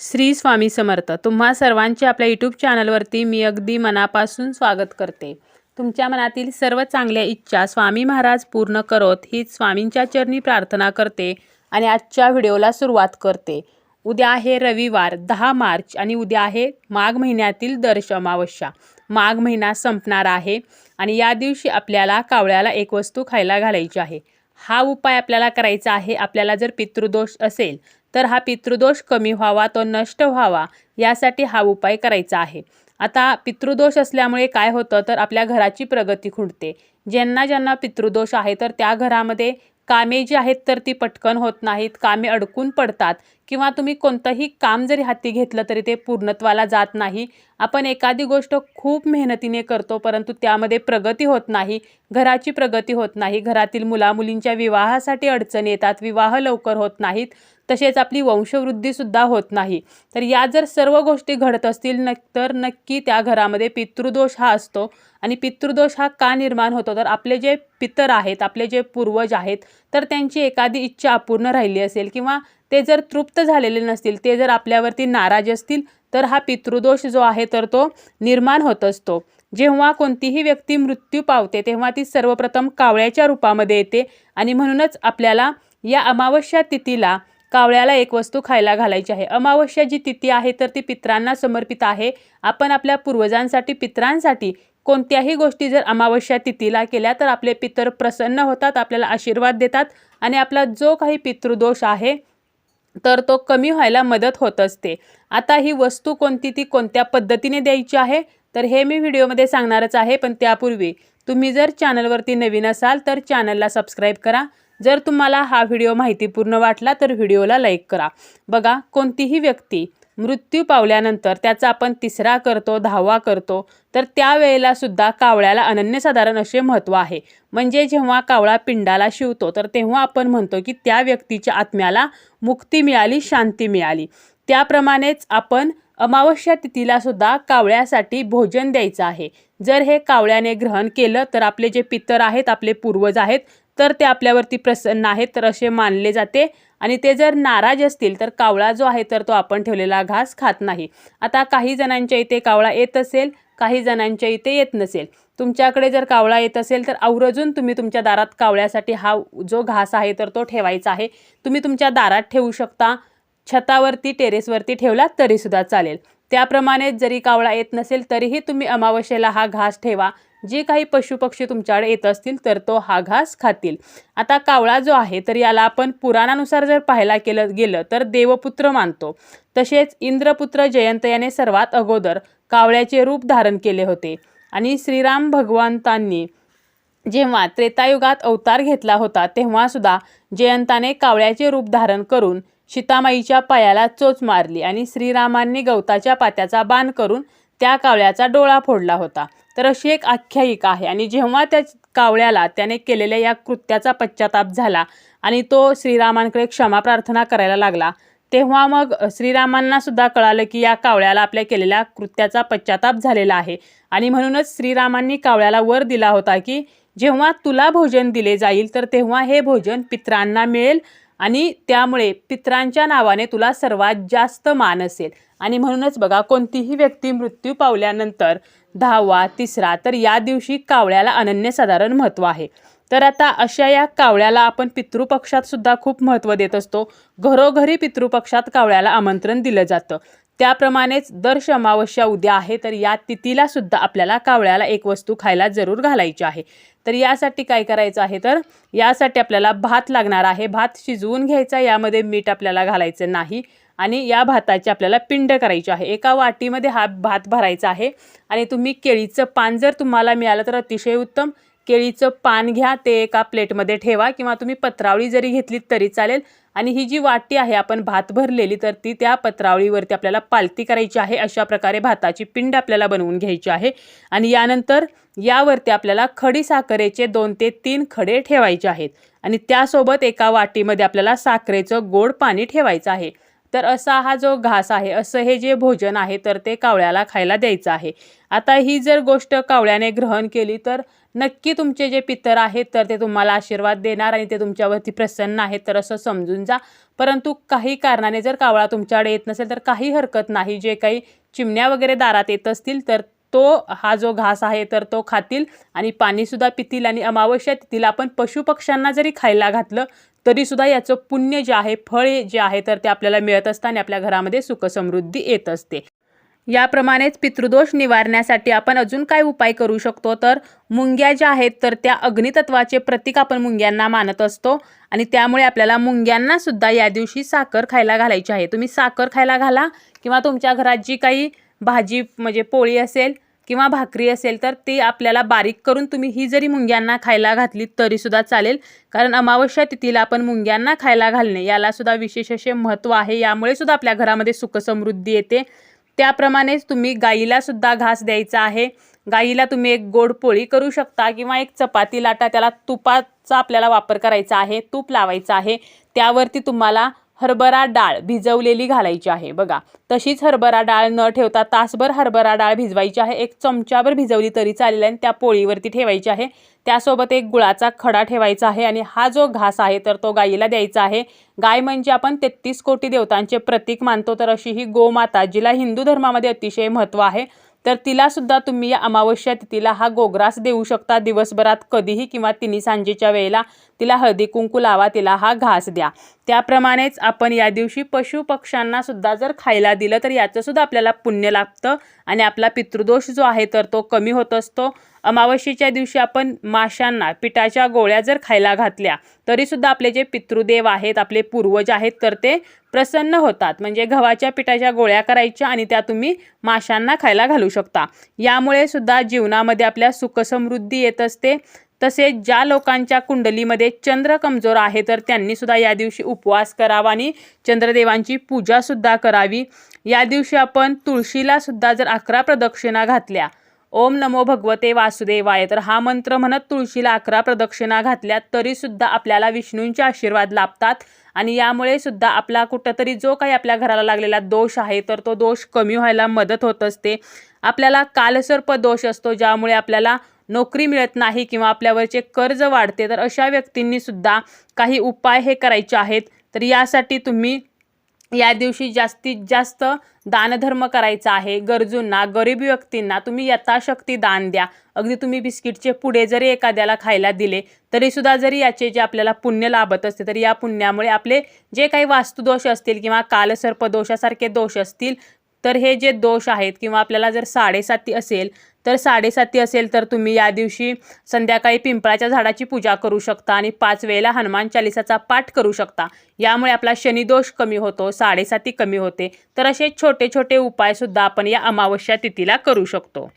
श्री स्वामी समर्थ. तुम्हा सर्वांचे आपल्या यूट्यूब चॅनलवरती मी अगदी मनापासून स्वागत करते. तुमच्या मनातील सर्व चांगल्या इच्छा स्वामी महाराज पूर्ण करोत हीच स्वामींच्या चरणी प्रार्थना करते आणि आजच्या व्हिडिओला सुरुवात करते. उद्या आहे रविवार दहा मार्च आणि उद्या आहे माघ महिन्यातील दर्श अमावस्या. माघ महिना संपणार आहे आणि या दिवशी आपल्याला कावळ्याला एक वस्तू खायला घालायची आहे. हा उपाय आपल्याला करायचा आहे. आपल्याला जर पितृदोष असेल तर हा पितृदोष कमी व्हावा तो नष्ट व्हावा यासाठी हा उपाय करायचा आहे. आता पितृदोष असल्यामुळे काय होतं तर आपल्या घराची प्रगती खुंटते. ज्यांना ज्यांना पितृदोष आहे तर त्या घरामध्ये कामे जी आहेत तर ती पटकन होत नाहीत कामे अडकून पडतात. किंवा तुम्ही कोणतंही काम जरी हाती घेतलं तरी ते पूर्णत्वाला जात नाही. आपण एखादी गोष्ट खूप मेहनतीने करतो परंतु त्यामध्ये प्रगती होत नाही घराची प्रगती होत नाही घरातील मुलामुलींच्या विवाहासाठी अडचणी येतात विवाह लवकर होत नाहीत तसेच आपली वंशवृद्धीसुद्धा होत नाही. तर या जर सर्व गोष्टी घडत असतील न तर नक्की त्या घरामध्ये पितृदोष हा असतो. आणि पितृदोष हा का निर्माण होतो? तर आपले जे पितर आहेत आपले जे पूर्वज आहेत तर त्यांची एखादी इच्छा अपूर्ण राहिली असेल किंवा ते जर तृप्त झालेले नसतील ते जर आपल्यावरती नाराज असतील तर हा पितृदोष जो आहे तर तो निर्माण होत असतो. जेव्हा कोणतीही व्यक्ती मृत्यू पावते तेव्हा ती सर्वप्रथम कावळ्याच्या रूपामध्ये येते आणि म्हणूनच आपल्याला या अमावस्या तिथीला कावळ्याला एक वस्तू खायला घालायची आहे. अमावस्या जी तिथी आहे तर ती पित्रांना समर्पित आहे. आपण आपल्या पूर्वजांसाठी पित्रांसाठी कोणत्याही गोष्टी जर अमावस्या तिथीला केल्या तर आपले पितर प्रसन्न होतात आपल्याला आशीर्वाद देतात आणि आपला जो काही पितृदोष आहे तर तो कमी व्हायला मदत होत असते. आता ही वस्तू कोणती ती कोणत्या पद्धतीने द्यायची आहे? तर हे मी व्हिडिओमध्ये सांगणारच आहे पण त्यापूर्वी तुम्ही जर चॅनलवरती नवीन असाल तर चॅनलला सबस्क्राईब करा. जर तुम्हाला हा व्हिडिओ माहितीपूर्ण वाटला तर व्हिडिओला लाईक करा. बघा कोणतीही व्यक्ती मृत्यू पावल्यानंतर त्याचा आपण तिसरा करतो दहावा करतो तर त्यावेळेला सुद्धा कावळ्याला अनन्यसाधारण असे महत्त्व आहे. म्हणजे जेव्हा कावळा पिंडाला शिवतो तर तेव्हा आपण म्हणतो की त्या व्यक्तीच्या आत्म्याला मुक्ती मिळाली शांती मिळाली. त्याप्रमाणेच आपण अमावस्या तिथीला सुद्धा कावळ्यासाठी भोजन द्यायचं आहे. जर हे कावळ्याने ग्रहण केलं तर आपले जे पितर आहेत आपले पूर्वज आहेत तर ते आपल्यावरती प्रसन्न आहेत तर असे मानले जाते. आणि ते जर नाराज असतील तर कावळा जो आहे तर तो आपण ठेवलेला घास खात नाही. आता काही जणांच्या इथे कावळा येत असेल काही जणांच्या इथे येत नसेल. तुमच्याकडे जर कावळा येत असेल तर आवर्जून तुम्ही तुमच्या दारात कावळ्यासाठी हा जो घास आहे तर तो ठेवायचा आहे. तुम्ही तुमच्या दारात ठेवू शकता. छतावरती टेरेसवरती ठेवला तरीसुद्धा चालेल. त्याप्रमाणे जरी कावळा येत नसेल तरीही तुम्ही अमावस्येला हा घास ठेवा. जे काही पशुपक्षी तुमच्याकडे येत असतील तर तो हा घास खातील. आता कावळा जो आहे तर याला आपण पुराणानुसार जर पाहायला केलं गेलं तर देवपुत्र मानतो. तसेच इंद्रपुत्र जयंत याने सर्वात अगोदर कावळ्याचे रूप धारण केले होते. आणि श्रीराम भगवंतांनी जेव्हा त्रेतायुगात अवतार घेतला होता तेव्हासुद्धा जयंताने कावळ्याचे रूप धारण करून सीतामाईच्या पायाला चोच मारली आणि श्रीरामांनी गवताच्या पात्याचा बाण करून त्या कावळ्याचा डोळा फोडला होता. तर अशी एक आख्यायिका आहे आणि जेव्हा त्या कावळ्याला त्याने केलेल्या या कृत्याचा पश्चाताप झाला आणि तो श्रीरामांकडे क्षमा प्रार्थना करायला लागला तेव्हा मग श्रीरामांना सुद्धा कळालं की या कावळ्याला आपल्या केलेल्या कृत्याचा पश्चाताप झालेला आहे. आणि म्हणूनच श्रीरामांनी कावळ्याला वर दिला होता की जेव्हा तुला भोजन दिले जाईल तर तेव्हा हे भोजन पित्रांना मिळेल आणि त्यामुळे पित्रांच्या नावाने तुला सर्वात जास्त मान असेल. आणि म्हणूनच बघा कोणतीही व्यक्ती मृत्यू पावल्यानंतर दहावा तिसरा तर या दिवशी कावळ्याला अनन्यसाधारण महत्त्व आहे. तर आता अशा या कावळ्याला आपण पितृपक्षात सुद्धा खूप महत्त्व देत असतो. घरोघरी पितृपक्षात कावळ्याला आमंत्रण दिलं जातं. त्याप्रमाणेच दर अमावस्या उद्या आहे तर या तिथीला सुद्धा आपल्याला कावळ्याला एक वस्तू खायला जरूर घालायची आहे. तर यासाठी काय करायचं आहे तर यासाठी आपल्याला भात लागणार आहे. भात शिजवून घ्यायचा यामध्ये मीठ आपल्याला घालायचं नाही. आणि या भाताची आपल्याला पिंड करायची आहे. एका वाटीमध्ये हा भात भरायचा आहे. आणि तुम्ही केळीचं पान जर तुम्हाला मिळालं तर अतिशय उत्तम. केळीचं पान घ्या ते एका प्लेटमध्ये ठेवा किंवा तुम्ही पत्रावळी जरी घेतली तरी चालेल. आणि ही जी वाटी आहे आपण भात भरलेली तर ती त्या पत्रावळीवरती आपल्याला पालती करायची आहे. अशा प्रकारे भाताची पिंड आपल्याला बनवून घ्यायची आहे. आणि यानंतर यावरती आपल्याला खडी साखरेचे दोन ते तीन खडे ठेवायचे आहेत. आणि त्यासोबत एका वाटीमध्ये आपल्याला साखरेचं गोड पाणी ठेवायचं आहे. तर असा हा जो घास आहे असं हे जे भोजन आहे तर ते कावळ्याला खायला द्यायचं आहे. आता ही जर गोष्ट कावळ्याने ग्रहण केली तर नक्की तुमचे जे पितर आहेत तर ते तुम्हाला आशीर्वाद देणार आणि ते तुमच्यावरती प्रसन्न आहेत तर असं समजून जा. परंतु काही कारणाने जर कावळा तुमच्याकडे येत नसेल तर काही हरकत नाही. जे काही चिमण्या वगैरे दारात येत असतील तर तो हा जो घास आहे तर तो खातील आणि पाणीसुद्धा पितील आणि अमावस्या तिथीला आपण पशुपक्ष्यांना जरी खायला घातलं तरीसुद्धा याचं पुण्य जे आहे फळ जे आहे तर ते आपल्याला मिळत असतं आणि आपल्या घरामध्ये सुखसमृद्धी येत असते. याप्रमाणेच पितृदोष निवारण्यासाठी आपण अजून काय उपाय करू शकतो? तर मुंग्या ज्या आहेत तर त्या अग्नितत्वाचे प्रतीक आपण मुंग्यांना मानत असतो आणि त्यामुळे आपल्याला मुंग्यांना सुद्धा या दिवशी साखर खायला घालायची आहे. तुम्ही साखर खायला घाला किंवा तुमच्या घरात जी काही भाजी म्हणजे पोळी असेल किंवा भाकरी असेल तर ती आपल्याला बारीक करून तुम्ही ही जरी मुंग्यांना खायला घातली तरीसुद्धा चालेल. कारण अमावस्या तिथीला आपण मुंग्यांना खायला घालणे यालासुद्धा विशेष असे महत्त्व आहे. यामुळे सुद्धा आपल्या घरामध्ये सुखसमृद्धी येते. त्याप्रमाणेच तुम्ही गाईलासुद्धा घास द्यायचा आहे. गाईला तुम्ही एक गोड पोळी करू शकता किंवा एक चपाती लाटा त्याला तुपाचा आपल्याला वापर करायचा आहे तूप लावायचं आहे. त्यावरती तुम्हाला हरभरा डाळ भिजवलेली घालायची आहे. बघा तशीच हरभरा डाळ न ठेवता तासभर हरभरा डाळ भिजवायची आहे. एक चमच्याभर भिजवली तरी चालेल आणि त्या पोळीवरती ठेवायची आहे. त्यासोबत एक गुळाचा खडा ठेवायचा आहे आणि हा जो घास आहे तर तो गाईला द्यायचा आहे. गाय म्हणजे आपण तेहतीस कोटी देवतांचे प्रतीक मानतो तर अशी ही गोमाता जिला हिंदू धर्मामध्ये अतिशय महत्त्व आहे. तर तिलासुद्धा तुम्ही या अमावस्या तिथीला हा गोग्रास देऊ शकता दिवसभरात कधीही किंवा तिन्ही सांजेच्या वेळेला. तिला हळदी कुंकू लावा तिला हा घास द्या. त्याप्रमाणेच आपण या दिवशी पशु पक्ष्यांना सुद्धा जर खायला दिलं तर याचं सुद्धा आपल्याला पुण्य लागतं आणि आपला पितृदोष जो आहे तर तो कमी होत असतो. अमावस्येच्या दिवशी आपण माशांना पिठाच्या गोळ्या जर खायला घातल्या तरीसुद्धा आपले जे पितृदेव आहेत आपले पूर्वज आहेत तर ते प्रसन्न होतात. म्हणजे गव्हाच्या पिठाच्या गोळ्या करायच्या आणि त्या तुम्ही माशांना खायला घालू शकता. यामुळे सुद्धा जीवनामध्ये आपल्या सुखसमृद्धी येत असते. तसेच ज्या लोकांच्या कुंडलीमध्ये चंद्र कमजोर आहे तर त्यांनी सुद्धा या दिवशी उपवास करावा आणि चंद्रदेवांची पूजासुद्धा करावी. या दिवशी आपण तुळशीला सुद्धा जर अकरा प्रदक्षिणा घातल्या ओम नमो भगवते वासुदेवाय तर हा मंत्र म्हणत तुळशीला अकरा प्रदक्षिणा घातल्या तरीसुद्धा आपल्याला विष्णूंचे आशीर्वाद लाभतात आणि यामुळे सुद्धा आपला कुठंतरी जो काही आपल्या घराला लागलेला दोष आहे तर तो दोष कमी व्हायला मदत होत असते. आपल्याला कालसर्प दोष असतो ज्यामुळे आपल्याला नोकरी मिळत नाही किंवा आपल्यावरचे कर्ज वाढते तर अशा व्यक्तींनी सुद्धा काही उपाय हे करायचे आहेत. तर यासाठी तुम्ही या दिवशी जास्तीत जास्त दानधर्म करायचा आहे. गरजूंना गरीब व्यक्तींना तुम्ही यथाशक्ती दान द्या. अगदी तुम्ही बिस्किटचे पुढे जरी एखाद्याला खायला दिले तरीसुद्धा जरी याचे जे आपल्याला पुण्य लाभत असते तरी या पुण्यामुळे आपले जे काही वास्तुदोष असतील किंवा कालसर्पदोषासारखे दोष असतील तर हे जे दोष आहेत किंवा आपल्याला जर साडेसाती असेल तर साडेसाती असेल तर तुम्ही या दिवशी संध्याकाळी पिंपळाच्या झाडाची पूजा करू शकता आणि पाच वेळेला हनुमान चालिसाचा पाठ करू शकता. यामुळे आपला शनिदोष कमी होतो साडेसाती कमी होते. तर असे छोटे छोटे उपायसुद्धा आपण या अमावस्या तिथीला करू शकतो.